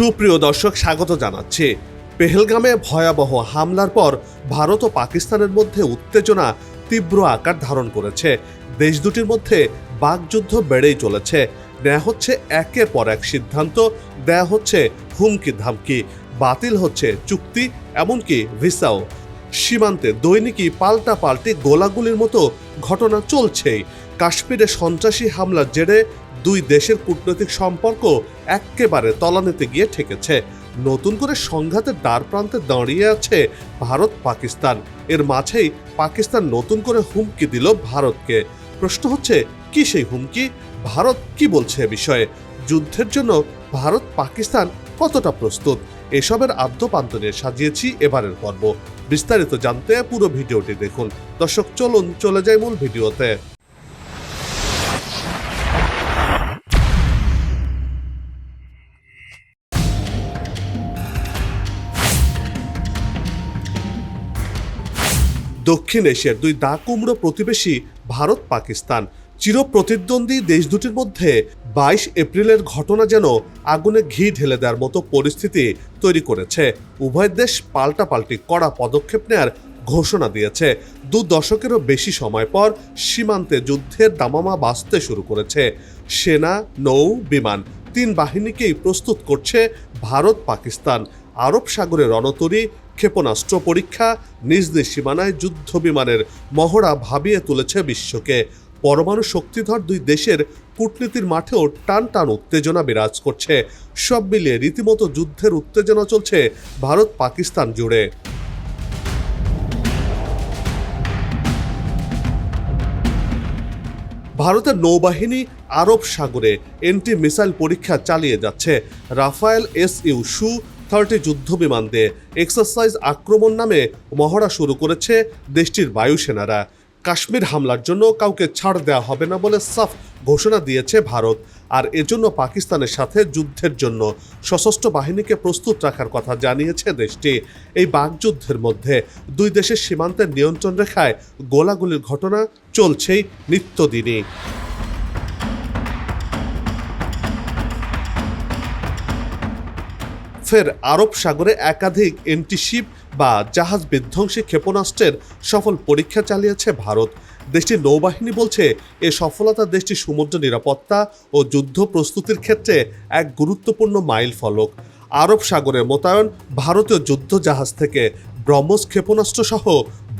সুপ্রিয় দর্শক, স্বাগত জানাচ্ছি। পেহেলগামে ভয়াবহ হামলার পর ভারত ও পাকিস্তানের মধ্যে উত্তেজনা তীব্র আকার ধারণ করেছে। দেশ দুটির মধ্যে বাকযুদ্ধ বেড়েই চলেছে। নেওয়া হচ্ছে একের পর এক সিদ্ধান্ত, দেয়া হচ্ছে হুমকি ধামকি বাতিল হচ্ছে চুক্তি, এমনকি ভিসাও। সীমান্তে দৈনিকই পাল্টা পাল্টি গোলাগুলির মতো ঘটনা চলছেই। কাশ্মীরে সন্ত্রাসী হামলার জেরে দুই দেশের কূটনৈতিক সম্পর্ক একেবারে তলানিতে গিয়ে ঠেকেছে। নতুন করে সংঘাতের দ্বার প্রান্তে দাঁড়িয়ে আছে ভারত, পাকিস্তান। এর মাঝেই পাকিস্তান নতুন করে হুমকি দিল ভারতকে। প্রশ্ন হচ্ছে, কি সেই হুমকি? ভারত কি বলছে এ বিষয়ে? যুদ্ধের জন্য ভারত, পাকিস্তান কতটা প্রস্তুত? এসবের আদ্যপান্ত নিয়ে সাজিয়েছি এবারের পর্ব। বিস্তারিত জানতে পুরো ভিডিওটি দেখুন। দর্শক, চলুন, চলে যাই মূল ভিডিওতে। দক্ষিণ এশিয়ার দুই দা কুমড়ো প্রতিবেশী ভারত, পাকিস্তান। চিরপ্রতিদ্বন্দ্বী দেশ দুটির মধ্যে বাইশ এপ্রিলের ঘটনা যেন আগুনে ঘি ঢেলে দেওয়ার মতো পরিস্থিতি তৈরি করেছে। উভয় দেশ পাল্টাপাল্টি কড়া পদক্ষেপ নেয়ার ঘোষণা দিয়েছে। দু দশকেরও বেশি সময় পর সীমান্তে যুদ্ধের দামামা বাঁচতে শুরু করেছে। সেনা, নৌ, বিমান তিন বাহিনীকেই প্রস্তুত করছে ভারত, পাকিস্তান। আরব সাগরে রণতরী ক্ষেপণাস্ত্র পরীক্ষা নিজ নিজ সীমানায় যুদ্ধ বিমানের মহড়া ভাবিয়ে তুলেছে বিশ্বকে। পরমাণু শক্তিধর দুই দেশের কূটনীতির মাঠেও টান টান উত্তেজনা বিরাজ করছে। সব মিলিয়ে রীতিমতো যুদ্ধের উত্তেজনা চলছে ভারত পাকিস্তান জুড়ে। ভারতের নৌবাহিনী আরব সাগরে এন্টি মিসাইল পরীক্ষা চালিয়ে যাচ্ছে। Rafale S U Su thirty যুদ্ধ বিমান দিয়ে এক্সারসাইজ আক্রমণ নামে মহড়া শুরু করেছে দেশটির বায়ুসেনারা। কাশ্মীর হামলার জন্য কাউকে ছাড় দেওয়া হবে না বলে সাফ ঘোষণা দিয়েছে ভারত। আর এজন্য পাকিস্তানের সাথে যুদ্ধের জন্য সশস্ত্র বাহিনীকে প্রস্তুত রাখার কথা জানিয়েছে দেশটি। এই বাকযুদ্ধের মধ্যে দুই দেশের সীমান্তের নিয়ন্ত্রণ রেখায় গোলাগুলির ঘটনা চলছেই নিত্যদিনই। ফের আরব সাগরে একাধিক এন্টিশিপ বা জাহাজ বিধ্বংসী ক্ষেপণাস্ত্রের সফল পরীক্ষা চালিয়েছে ভারত। দেশটির নৌবাহিনী বলছে, এ সফলতা দেশটির সমুদ্র নিরাপত্তা ও যুদ্ধ প্রস্তুতির ক্ষেত্রে এক গুরুত্বপূর্ণ মাইল ফলক। আরব সাগরে মোতায়েন ভারতীয় যুদ্ধ জাহাজ থেকে ব্রহ্মস ক্ষেপণাস্ত্র সহ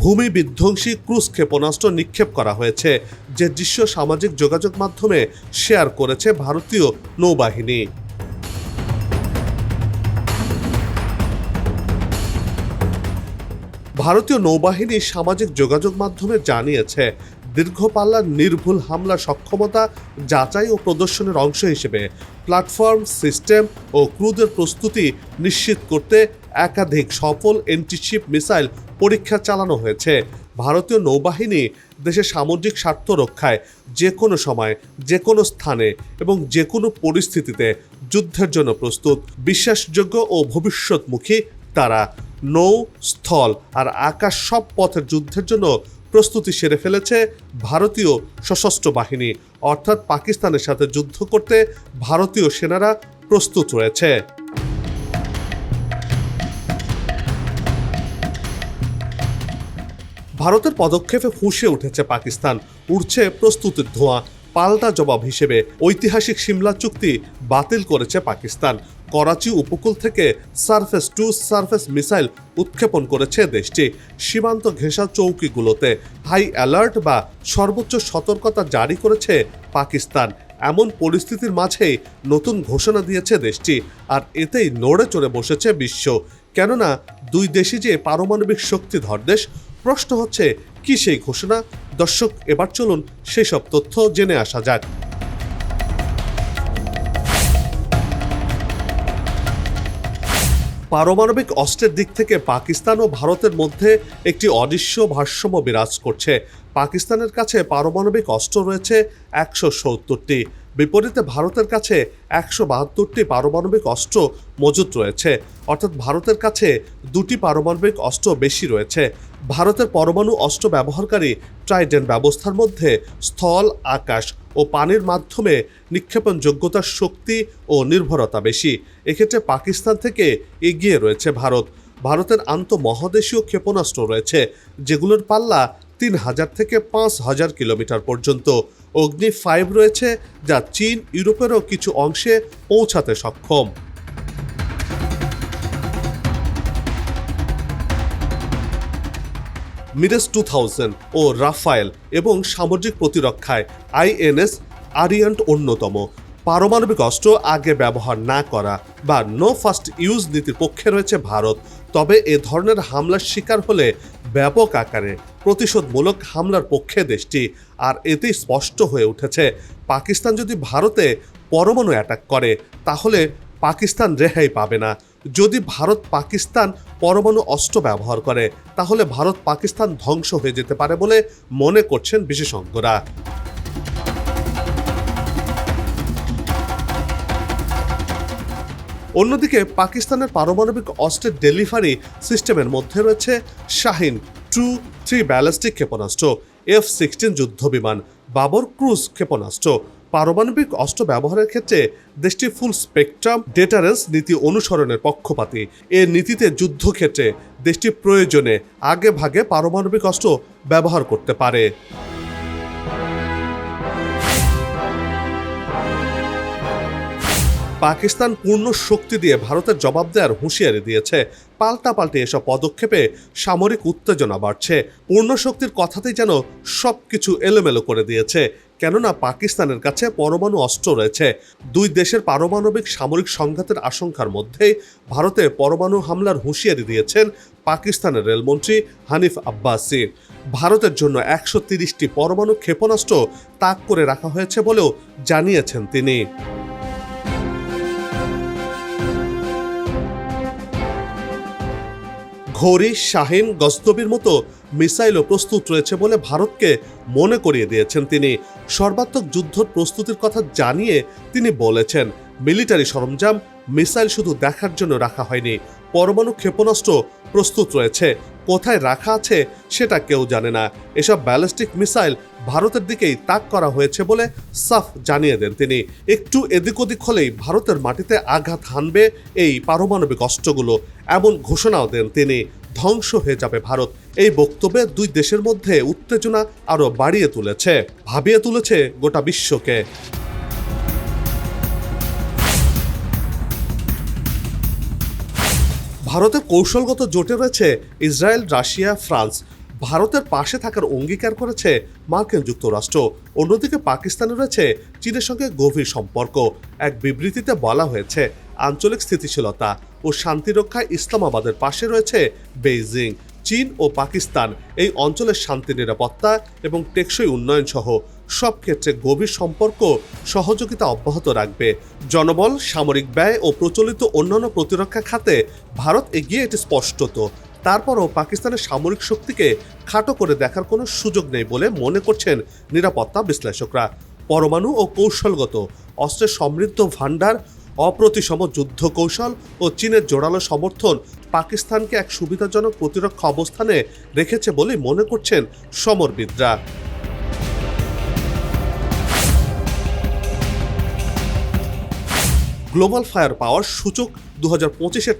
ভূমি বিধ্বংসী ক্রুজ ক্ষেপণাস্ত্র নিক্ষেপ করা হয়েছে, যে দৃশ্য সামাজিক যোগাযোগ মাধ্যমে শেয়ার করেছে ভারতীয় নৌবাহিনী। ভারতীয় নৌবাহিনী সামাজিক যোগাযোগ মাধ্যমে জানিয়েছে দীর্ঘপাল্লার নির্ভুল হামলা সক্ষমতা যাচাই ও প্রদর্শনের অংশ হিসেবে প্ল্যাটফর্ম, সিস্টেম ও ক্রুদের প্রস্তুতি নিশ্চিত করতে একাধিক সফল এন্টিশিপ মিসাইল পরীক্ষা চালানো হয়েছে। ভারতীয় নৌবাহিনী দেশের সামুদ্রিক স্বার্থ রক্ষায় যে কোনো সময়, যে কোনো স্থানে এবং যে কোনো পরিস্থিতিতে যুদ্ধের জন্য প্রস্তুত। বিশ্বাসযোগ্য ও ভবিষ্যৎমুখী তারা নৌ, স্থল আর আকাশ সব পথের যুদ্ধের জন্য প্রস্তুতি সেরে ফেলেছে ভারতীয় সশস্ত্র বাহিনী। অর্থাৎ পাকিস্তানের সাথে যুদ্ধ করতে ভারতীয় সেনারা প্রস্তুত রয়েছে। ভারতের পদক্ষেপে ফুঁসে উঠেছে পাকিস্তান। উঠছে প্রস্তুতির ধোঁয়া। পাল্টা জবাব হিসেবে ঐতিহাসিক সিমলা চুক্তি বাতিল করেছে পাকিস্তান। করাচি উপকূল থেকে সারফেস টু সারফেস মিসাইল উৎক্ষেপণ করেছে দেশটি। সীমান্ত ঘেঁষা চৌকিগুলোতে হাই অ্যালার্ট বা সর্বোচ্চ সতর্কতা জারি করেছে পাকিস্তান। এমন পরিস্থিতির মাঝেই নতুন ঘোষণা দিয়েছে দেশটি, আর এতেই নড়ে চড়ে বসেছে বিশ্ব। কেননা, দুই দেশই যে পারমাণবিক শক্তিধর দেশ, প্রশ্ন হচ্ছে, কি সেই ঘোষণা? দর্শক, এবার চলুন সেই সব তথ্য জেনে আসা যাক। পারমাণবিক অস্ত্রের দিক থেকে পাকিস্তান ও ভারতের মধ্যে একটি অদৃশ্য ভারসাম্য বিরাজ করছে। পাকিস্তানের কাছে পারমাণবিক অস্ত্র রয়েছে একশো সত্তরটি। বিপরীতে ভারতের কাছে একশো বাহাত্তরটি পারমাণবিক অস্ত্র মজুত রয়েছে। অর্থাৎ ভারতের কাছে দুটি পারমাণবিক অস্ত্র বেশি রয়েছে। ভারতের পরমাণু অস্ত্র ব্যবহারকারী ট্রাইডেন্ট ব্যবস্থার মধ্যে স্থল, আকাশ ও পানির মাধ্যমে নিক্ষেপণ যোগ্যতার শক্তি ও নির্ভরতা বেশি। এক্ষেত্রে পাকিস্তান থেকে এগিয়ে রয়েছে ভারত। ভারতের আন্তঃমহাদেশীয় ক্ষেপণাস্ত্র রয়েছে, যেগুলোর পাল্লা তিন হাজার থেকে পাঁচ হাজার কিলোমিটার পর্যন্ত। অগ্নি ফাইভ রয়েছে যা চীন, ইউরোপেরও কিছু অংশে পৌঁছাতে সক্ষম। মিরেস টু থাউজেন্ড ও রাফায়েল এবং সামুদ্রিক প্রতিরক্ষায় আইএনএস আরিয়ান্ট অন্যতম। পারমাণবিক অস্ত্র আগে ব্যবহার না করা বা নো ফার্স্ট ইউজ নীতির পক্ষে রয়েছে ভারত। তবে এ ধরনের হামলার শিকার হলে ব্যাপক আকারে প্রতিশোধমূলক হামলার পক্ষে দেশটি, আর এতেই স্পষ্ট হয়ে উঠেছে, পাকিস্তান যদি ভারতে পরমাণু অ্যাটাক করে, তাহলে পাকিস্তান রেহাই পাবে না। যদি ভারত পাকিস্তান পরমাণু অস্ত্র ব্যবহার করে, তাহলে ভারত পাকিস্তান ধ্বংস হয়ে যেতে পারে বলে মনে করছেন বিশেষজ্ঞরা। অন্যদিকে পাকিস্তানের পারমাণবিক অস্ত্রের ডেলিভারি সিস্টেমের মধ্যে রয়েছে শাহিন টু থ্রি ব্যালিস্টিক ক্ষেপণাস্ত্র, এফ সিক্সটিন যুদ্ধ বিমান বাবর ক্রুজ ক্ষেপণাস্ত্র। পারমাণবিক অস্ত্র ব্যবহারের ক্ষেত্রে দেশটি ফুল স্পেকট্রাম ডেটারেন্স নীতি অনুসরণের পক্ষপাতী। এ নীতিতে যুদ্ধক্ষেত্রে দেশটি প্রয়োজনে আগে ভাগে পারমাণবিক অস্ত্র ব্যবহার করতে পারে। পাকিস্তান পূর্ণ শক্তি দিয়ে ভারতের জবাব দেওয়ার হুঁশিয়ারি দিয়েছে। পাল্টা পাল্টে এসব পদক্ষেপে সামরিক উত্তেজনা বাড়ছে। পূর্ণ শক্তির কথাতেই যেন সব কিছু এলোমেলো করে দিয়েছে। কেননা পাকিস্তানের কাছে পরমাণু অস্ত্র রয়েছে। দুই দেশের পারমাণবিক সামরিক সংঘাতের আশঙ্কার মধ্যেই ভারতে পরমাণু হামলার হুঁশিয়ারি দিয়েছেন পাকিস্তানের রেলমন্ত্রী হানিফ আব্বাসি। ভারতের জন্য একশো তিরিশটি পরমাণু ক্ষেপণাস্ত্র তাক করে রাখা হয়েছে বলেও জানিয়েছেন তিনি। ঘড়ি, শাহিন গস্তবির মতো মিসাইলও প্রস্তুত রয়েছে বলে ভারতকে মনে করিয়ে দিয়েছেন তিনি। সর্বাত্মক যুদ্ধ প্রস্তুতির কথা জানিয়ে তিনি বলেছেন মিলিটারি সরঞ্জাম, মিসাইল শুধু দেখার জন্য রাখা হয়নি, পরমাণু ক্ষেপণাস্ত্র প্রস্তুত রয়েছে। কোথায় রাখা আছে সেটা কেউ জানে না। এসব ব্যালিস্টিক মিসাইল ভারতের দিকেই তাক করা হয়েছে বলে সাফ জানিয়ে দেন তিনি। একটু এদিক ওদিক হলেই ভারতের মাটিতে আঘাত হানবে এই পারমাণবিক অস্ত্রগুলো, এমন ঘোষণাও দেন তিনি। ধ্বংস হয়ে যাবে ভারত। এই বক্তব্যে দুই দেশের মধ্যে উত্তেজনা আরও বাড়িয়ে তুলেছে, ভাবিয়ে তুলেছে গোটা বিশ্বকে। ভারতের কৌশলগত জোটে রয়েছে ইসরায়েল, রাশিয়া, ফ্রান্স। ভারতের পাশে থাকার অঙ্গীকার করেছে মার্কিন যুক্তরাষ্ট্র। অন্যদিকে পাকিস্তানে রয়েছে চীনের সঙ্গে গভীর সম্পর্ক। এক বিবৃতিতে বলা হয়েছে, আঞ্চলিক স্থিতিশীলতা ও শান্তিরক্ষায় ইসলামাবাদের পাশে রয়েছে বেইজিং, চীন ও পাকিস্তান। এই অঞ্চলের শান্তি, নিরাপত্তা এবং টেকসই উন্নয়ন সহ সব ক্ষেত্রে গভীর সম্পর্ক, সহযোগিতা অব্যাহত রাখবে। জনবল, সামরিক ব্যয় ও প্রচলিত অন্যান্য প্রতিরক্ষা খাতে ভারত এগিয়ে, এটি স্পষ্টত। তারপরও পাকিস্তানের সামরিক শক্তিকে খাটো করে দেখার কোনো সুযোগ নেই বলে মনে করছেন নিরাপত্তা বিশ্লেষকরা। পরমাণু ও কৌশলগত অস্ত্রের সমৃদ্ধ ভাণ্ডার, অপ্রতিসম যুদ্ধ কৌশল ও চীনের জোরালো সমর্থন পাকিস্তানকে এক সুবিধাজনক প্রতিরক্ষা অবস্থানে রেখেছে বলে মনে করছেন সমরবিদরা। গ্লোবাল ফায়ার পাওয়ার সূচক দু হাজার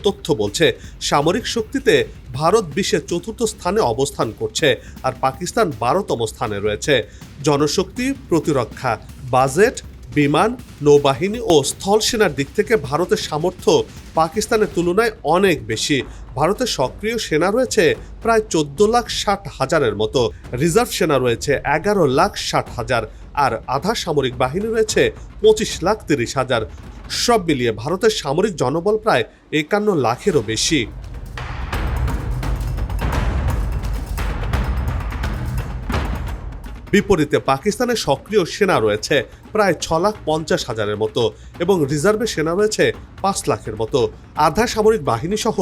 তথ্য বলছে, সামরিক শক্তিতে ভারত বিশ্বের চতুর্থ স্থানে অবস্থান করছে আর পাকিস্তান বারোতম স্থানে রয়েছে। জনশক্তি, প্রতিরক্ষা, বাজেট, বিমান, নৌবাহিনী ও স্থল সেনার দিক থেকে ভারতের সামর্থ্য পাকিস্তানের তুলনায় অনেক বেশি। ভারতের সক্রিয় সেনা রয়েছে প্রায় চোদ্দ লাখ ষাট হাজারের মতো। রিজার্ভ সেনা রয়েছে এগারো লাখ ষাট হাজার আর আধা সামরিক বাহিনী রয়েছে পঁচিশ লাখ তিরিশ হাজার। সব মিলিয়ে ভারতের সামরিক জনবল প্রায় একান্ন লাখেরও বেশি। বিপরীতে পাকিস্তানের সক্রিয় সেনা রয়েছে প্রায় ছ লাখ পঞ্চাশ হাজারের মতো এবং রিজার্ভে সেনা রয়েছে পাঁচ লাখের মতো। আধা সামরিক বাহিনী সহ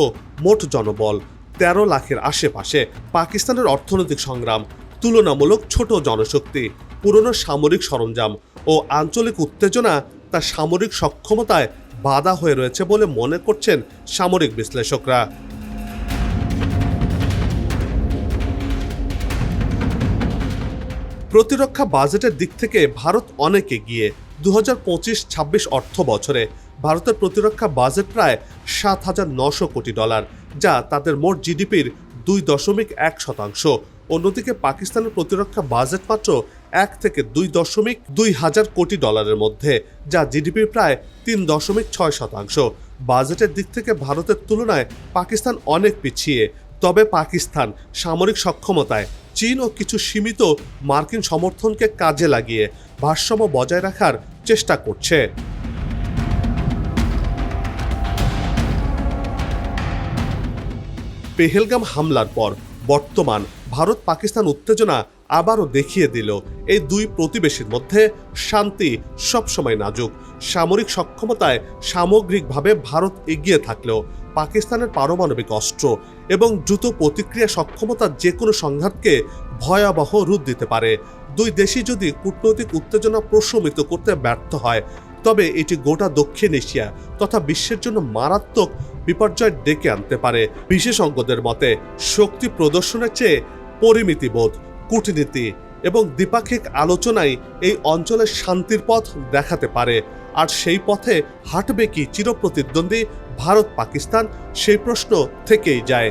মোট জনবল তেরো লাখের আশেপাশে পাকিস্তানের অর্থনৈতিক সংগ্রাম, তুলনামূলক ছোট জনশক্তি, পুরনো সামরিক সরঞ্জাম ও আঞ্চলিক উত্তেজনা তার সামরিক সক্ষমতায় বাধা হয়ে রয়েছে বলে মনে করছেন সামরিক বিশ্লেষকরা। প্রতিরক্ষা বাজেটের দিক থেকে ভারত অনেক এগিয়ে। দু হাজার পঁচিশ ছাব্বিশ অর্থ বছরে ভারতের প্রতিরক্ষা বাজেট প্রায় সাত হাজার নশো কোটি ডলার, যা তাদের মোট জিডিপির দুই দশমিক এক শতাংশ। অন্যদিকে পাকিস্তানের প্রতিরক্ষা বাজেট মাত্র এক থেকে দুই দশমিক দুই হাজার কোটি ডলারের মধ্যে, যা জিডিপির প্রায় তিন দশমিক ছয় শতাংশ। বাজেটের দিক থেকে ভারতের তুলনায় পাকিস্তান অনেক পিছিয়ে। তবে পাকিস্তান সামরিক সক্ষমতায়, চীন ও কিছু সীমিত মার্কিন সমর্থনকে কাজে লাগিয়ে ভারসাম্য বজায় রাখার চেষ্টা করছে। পেহেলগাম হামলার পর বর্তমান ভারত পাকিস্তান উত্তেজনা আবারও দেখিয়ে দিল। এই দুই প্রতিবেশীর মধ্যে শান্তি সবসময় নাজুক। সামরিক সক্ষমতায় সামগ্রিকভাবে ভারত এগিয়ে থাকলেও পাকিস্তানের পারমাণবিক অস্ত্র এবং দ্রুত প্রতিক্রিয়া সক্ষমতা যে কোনো সংঘাতকে ভয়াবহ রূপ দিতে পারে। দুই দেশই যদি কূটনৈতিক উত্তেজনা প্রশমিত করতে ব্যর্থ হয়, তবে এটি গোটা দক্ষিণ এশিয়া তথা বিশ্বের জন্য মারাত্মক বিপর্যয় ডেকে আনতে পারে। বিশেষজ্ঞদের মতে, শক্তি প্রদর্শনের চেয়ে পরিমিতিবোধ, কূটনীতি এবং দ্বিপাক্ষিক আলোচনাই এই অঞ্চলের শান্তির পথ দেখাতে পারে। আর সেই পথে হাঁটবে কি চিরপ্রতিদ্বন্দ্বী ভারত পাকিস্তান সেই প্রশ্ন থেকেই যায়।